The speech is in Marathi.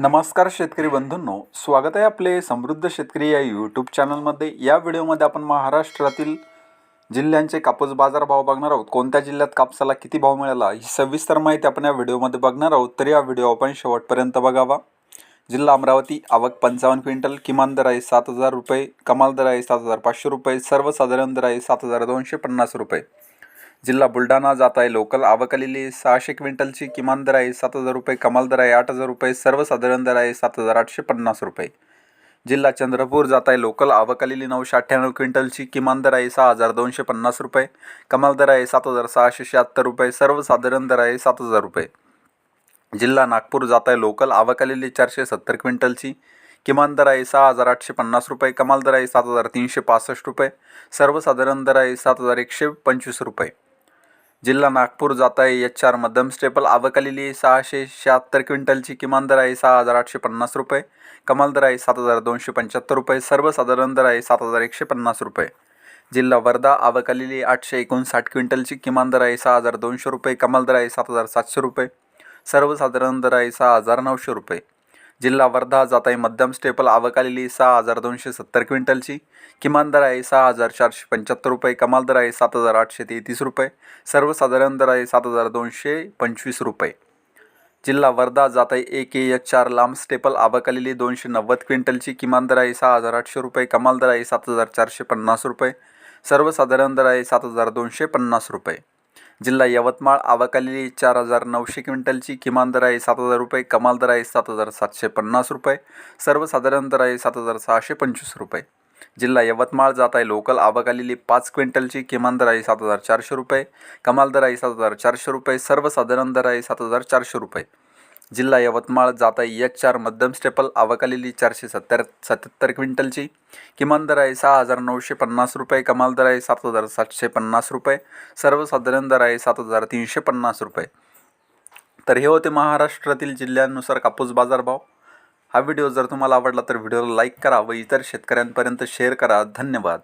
नमस्कार शेतकरी बंधूंनो स्वागत आहे आपले समृद्ध शेतकरी या यूट्यूब चॅनलमध्ये या व्हिडिओमध्ये आपण महाराष्ट्रातील जिल्ह्यांचे कापूस बाजारभाव बघणार आहोत. कोणत्या जिल्ह्यात कापसाला किती भाव मिळाला ही सविस्तर माहिती आपण या व्हिडिओमध्ये बघणार आहोत. तर या व्हिडिओ आपण शेवटपर्यंत बघावा. जिल्हा अमरावती आवक पंचावन्न क्विंटल किमान दर आहे सात हजार रुपये कमाल दर आहे सात हजार पाचशे रुपये सर्वसाधारण दर आहे सात हजार दोनशे पन्नास रुपये. जिल्हा बुलढाणा जात आहे लोकल. आवकलेली सहाशे क्विंटलची किमान दर आहे. सात हजार रुपये कमाल दर आहे. आठ हजार रुपये सर्वसाधारण दर आहे. सात हजार आठशे पन्नास रुपये. जिल्हा चंद्रपूर जात आहे. लोकल. आवकलेली नऊशे अठ्ठ्याण्णव क्विंटलची किमान दर आहे. सहा हजार दोनशे पन्नास रुपये. कमाल दर आहे. सात हजार सहाशे शहात्तर रुपये. सर्वसाधारण दर आहे. सात हजार रुपये. जिल्हा नागपूर जात आहे. लोकल. आवकलेली चारशे सत्तर क्विंटलची किमान दर आहे. सहा हजार आठशे पन्नास रुपये. कमाल दर आहे. सात हजार तीनशे पासष्ट रुपये. सर्वसाधारण दर आहे. सात हजार एकशे पंचवीस रुपये. जिल्हा नागपूर जात आहे एच आर मध्यम स्टेपल आवक आलेली आहे सहाशे शहात्तर क्विंटलची किमान दर आहे सहा हजार आठशे पन्नास रुपये. कमाल दर आहे सात हजार दोनशे पंच्याहत्तर रुपये. सर्वसाधारण दर आहे सात हजार एकशे पन्नास रुपये. जिल्हा वर्धा आवक आलेली आठशे एकोणसाठ क्विंटलची किमान दर आहे सहा हजार दोनशे रुपये. कमाल दर आहे सात हजार सातशे रुपये. सर्वसाधारण दर आहे सहा हजार नऊशे रुपये. जिल्हा वर्धा जात आहे मध्यम स्टेपल आवक आलेली सहा हजार दोनशे सत्तर क्विंटलची. किमान दर आहे सहा हजार चारशे पंच्याहत्तर रुपये. कमाल दर आहे सात हजार आठशे तेहतीस रुपये. सर्वसाधारण दर आहे सात हजार दोनशे पंचवीस रुपये. जिल्हा वर्धा जात आहे एक ए एच चार लांब स्टेपल आवक आलेली दोनशे नव्वद क्विंटलची. किमान दर आहे सहा हजार आठशे रुपये. कमाल दर आहे सात हजार चारशे पन्नास रुपये. सर्वसाधारण दर आहे सात हजार दोनशे पन्नास रुपये. जिल्हा यवतमाळ आवक चार हजार नऊशे क्विंटलची किमान दर आहे सात हजार रुपये कमाल दर आहे सात हजार सातशे पन्नास रुपये सर्वसाधारण दर आहे सात हजार सहाशे पंचवीस रुपये. जिल्हा यवतमाळ जात आहे लोकल आवक आलेली पाच क्विंटलची किमान दर आहे सात हजार चारशे रुपये कमाल दर आहे सात हजार चारशे रुपये सर्वसाधारण दर आहे सात हजार चारशे रुपये. जिल्हा यवतमाळ जाता एक एच चार मध्यम स्टेपल आवक चारशे सत्तर सत्याहत्तर क्विंटलची. किमान दर आहे सहा हजार नऊशे पन्नास रुपये कमाल दर आहे सात हजार सातशे पन्नास रुपये सर्वसाधारण दर आहे सात हजार तीनशे पन्नास रुपये. तर हे होते महाराष्ट्रातील जिल्ह्यांनुसार कापूस बाजारभाव. हा व्हिडिओ जर तुम्हाला आवडला तर व्हिडिओला लाईक करा व इतर शेतकऱ्यांपर्यंत शेअर करा. धन्यवाद.